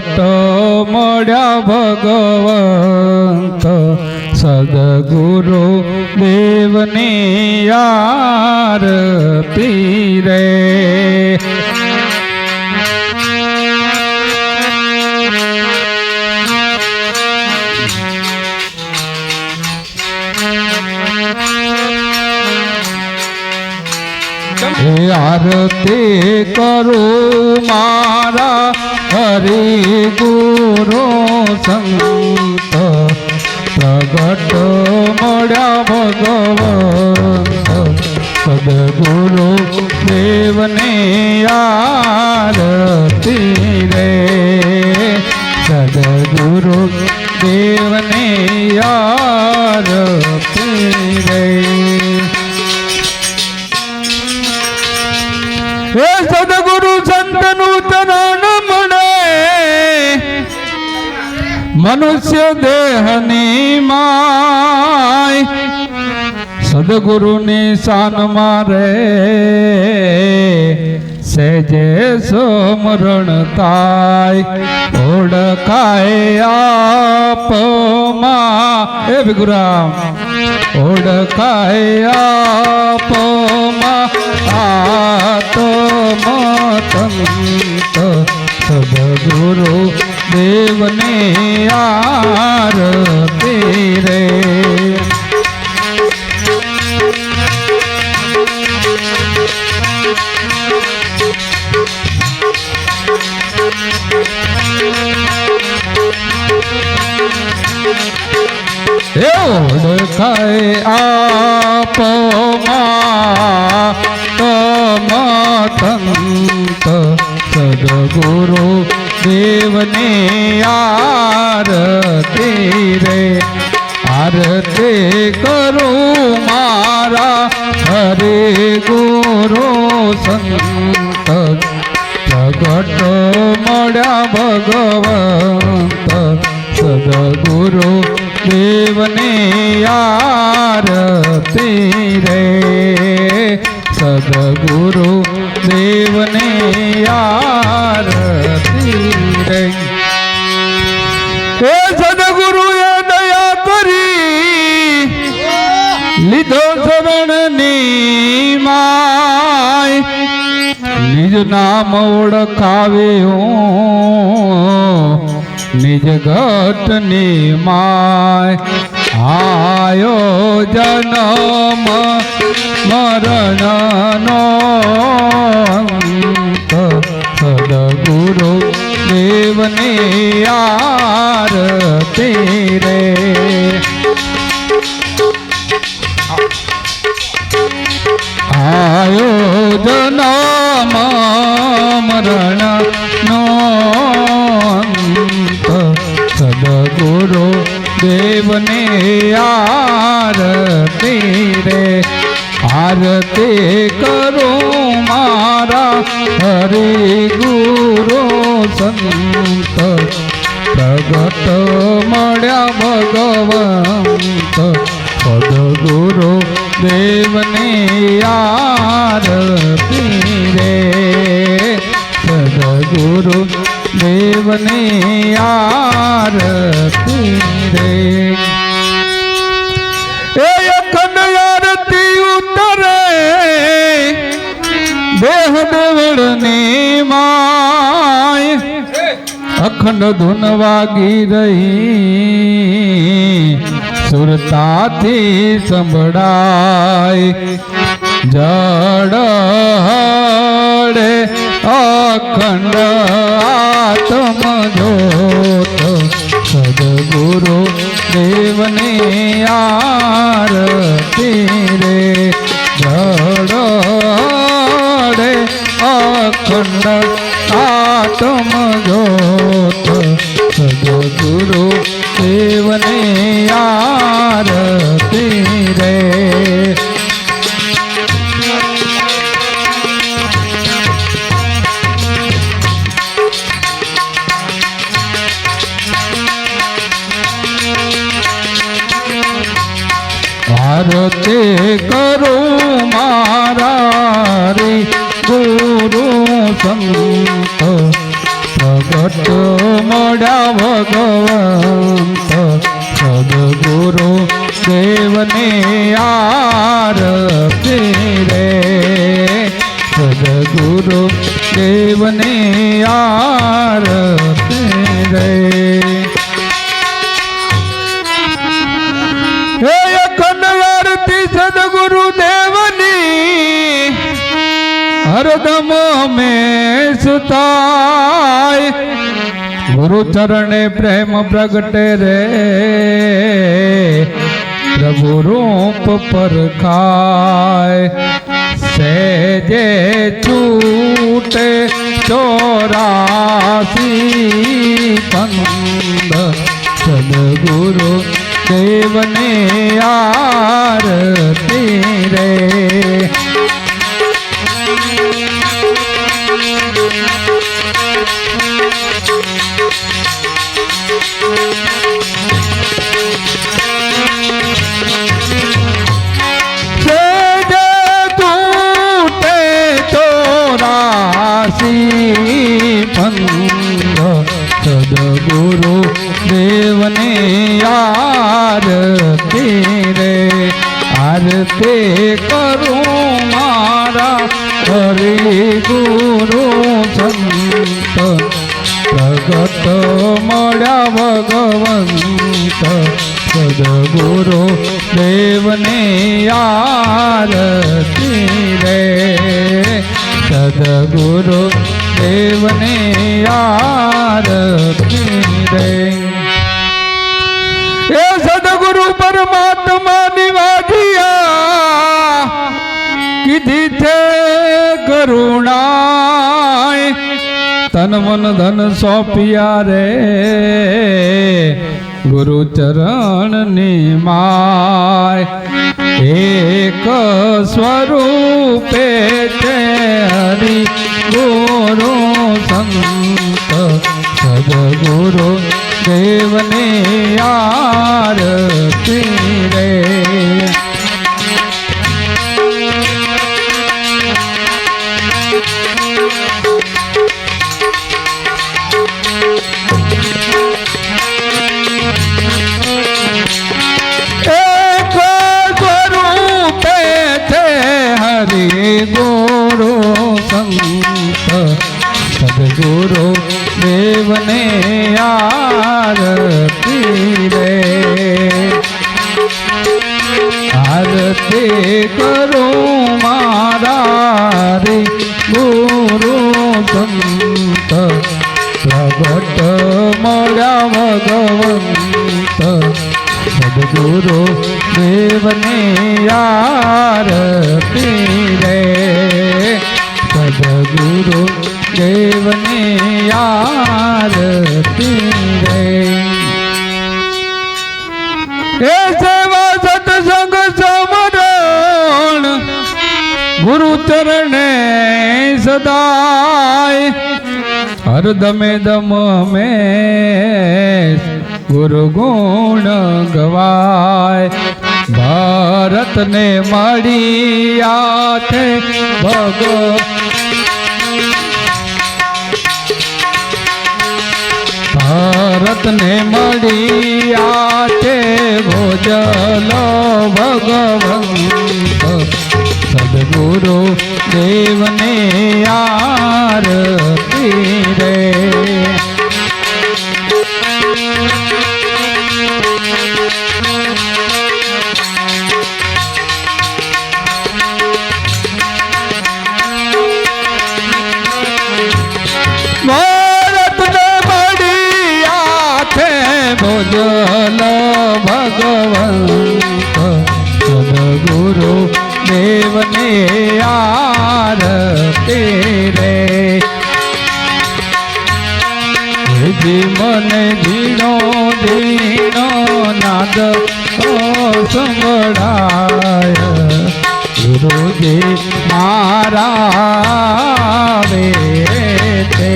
પ્રગટ મળ્યા ભગવંત સદગુરુ દેવની યાર રે. આરતી કરું મારા હરિ ગુરુ સંત પ્રગટ મળ્યા ભગવંત. સદગુરુ દેવને આરતી રે. સદગુરુ દેવને આરતી મનુષ્ય દેહની માય સદગુરુની શાન મારે સેજે સમરણ તાય ઓળખાય આપમાં. એ ભીગુરામ ઓળખાય આપમાં. આત્મતંત સદગુરુ દેવને આરતી રે. ઓળખાય આપમાં તમતંત સદગુરુ દેવને આરતી રે, આરતી કરું મારા હરે ગુરુ સંત. પ્રગટ મળ્યા ભગવંત. સદગુરુ દેવને આરતી રે, સદગુરુ લીધો શરણની માય. નિજ નામ ઓળખાવે હું નિજ ઘટની માય. આયો જનમ મરણનો સદગુરુ આર આરતી રે. ગુરુ સંત, પ્રગટ મળ્યા ભગવંત. સદગુરુ દેવને આરતી રે. સદગુરુ દેવને આરતી રે. આરતી ઉતરે. દેહ દેવળની અખંડ ધૂન વાગી રહી. સુરતાથી સંભળાય જડ અખંડ આત્મ જોત સદગુરુ દેવને આરતી આરતી કરો મારા રે ગુરુ સંત પ્રગટ મોડા ભગવંત. સદગુરુ દેવને આરતી રે. સદગુરુ દેવને આરતી રે. હરદમ હંમેશ થાય ગુરુ ચરણે પ્રેમ પ્રગટે રે. પ્રભુ રૂપ પર ખાય. સેજે છૂટે ચોરાસી. મળ્યા ભગવંત સદગુરુ દેવને આરતી રે. સદગુરુ દેવને આરતી રે. એ સદગુરુ પરમાત્મા નિવાજિયા, કીધી છે કરુણાય તન મન ધન સોંપિયા રે. ગુરુ ચરણની માય એક સ્વરૂપે છે હરિ ગુરુ સંત. સદગુરુ દેવને આરતી રે. આરતી કરો મારા રે, ગુરુ સંત. પ્રગટ મળ્યા ભગવંત. સદગુરુ દેવને આરતી રે. સદગુરુ દેવને ગુરુ ચરણે સદાય. હરદમે દમ મે ગુરુ ગુણ ગવાય. ભારતને મળી આથે ભગ ભારતને મળી આથે ભોજલ ભગવંત સદગુરુ જીણો નાદ ઓ સંભળાય. ગુરુજી મારા વે તે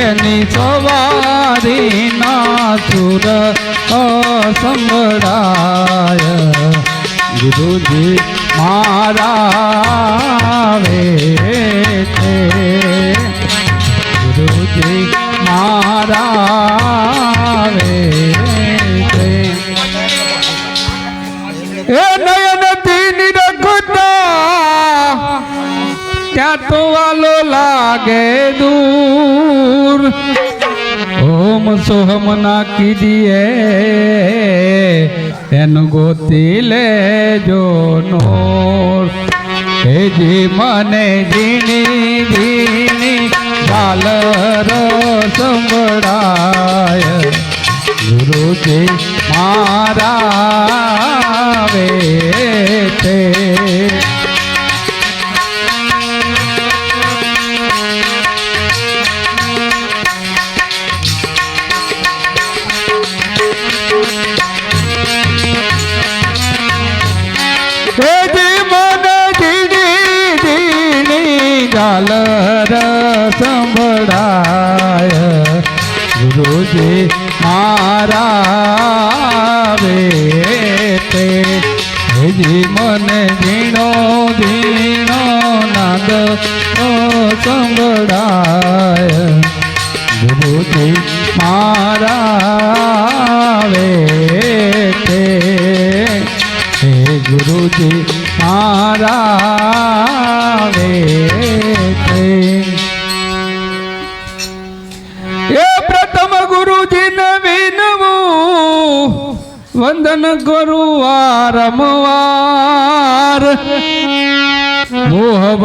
એની સવારી ના સુર સંભળાય. ગુરુજી મારા વે ধারাবে এ নয়ন দিন রঘুতা কত আলো লাগে দূর। ওম সোহম না কি দিয়ে তেন গতিলে জোনোর। এ জীবনে দিনী দিনী ઝાલર સંભળાય. ગુરુજી મારા વે છે. ઝાલર સંભળાય. ગુરુજી મારા વે તે. હેજી મને ઝીણો ઝીણો નાદ સંભળાય. ગુરુજી મારા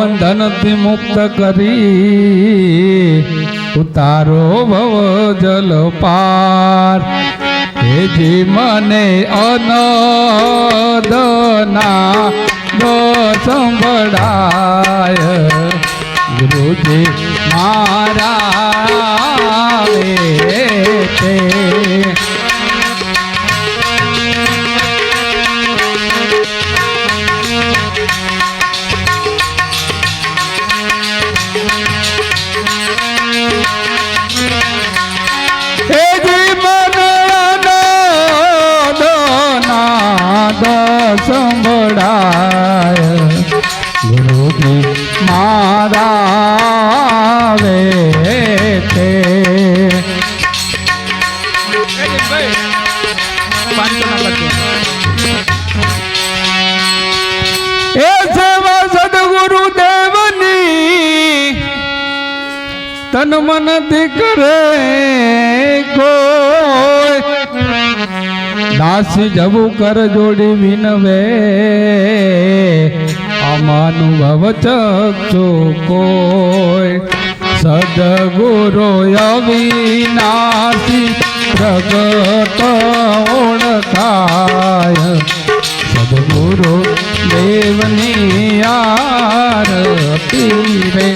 બંધનથી મુક્ત કરી ઉતારો ભવ જલ પાર. હે જી મને અનદના સંભળાય, ગુરુજી મારા તે એ સેવા સદગુરુ દેવની તન મન કરે કોઈ, દાસ જવું કર જોડી વિનવે અમાનુભવ ચક્ષુ કોઈ સદગુરો અવિનાશી પ્રગટ ઓળખાય. સદગુરુ દેવની આરતી રે.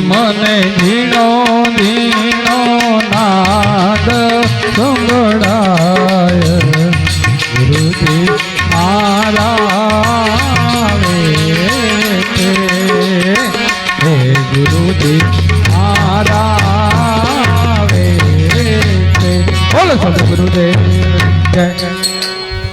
મને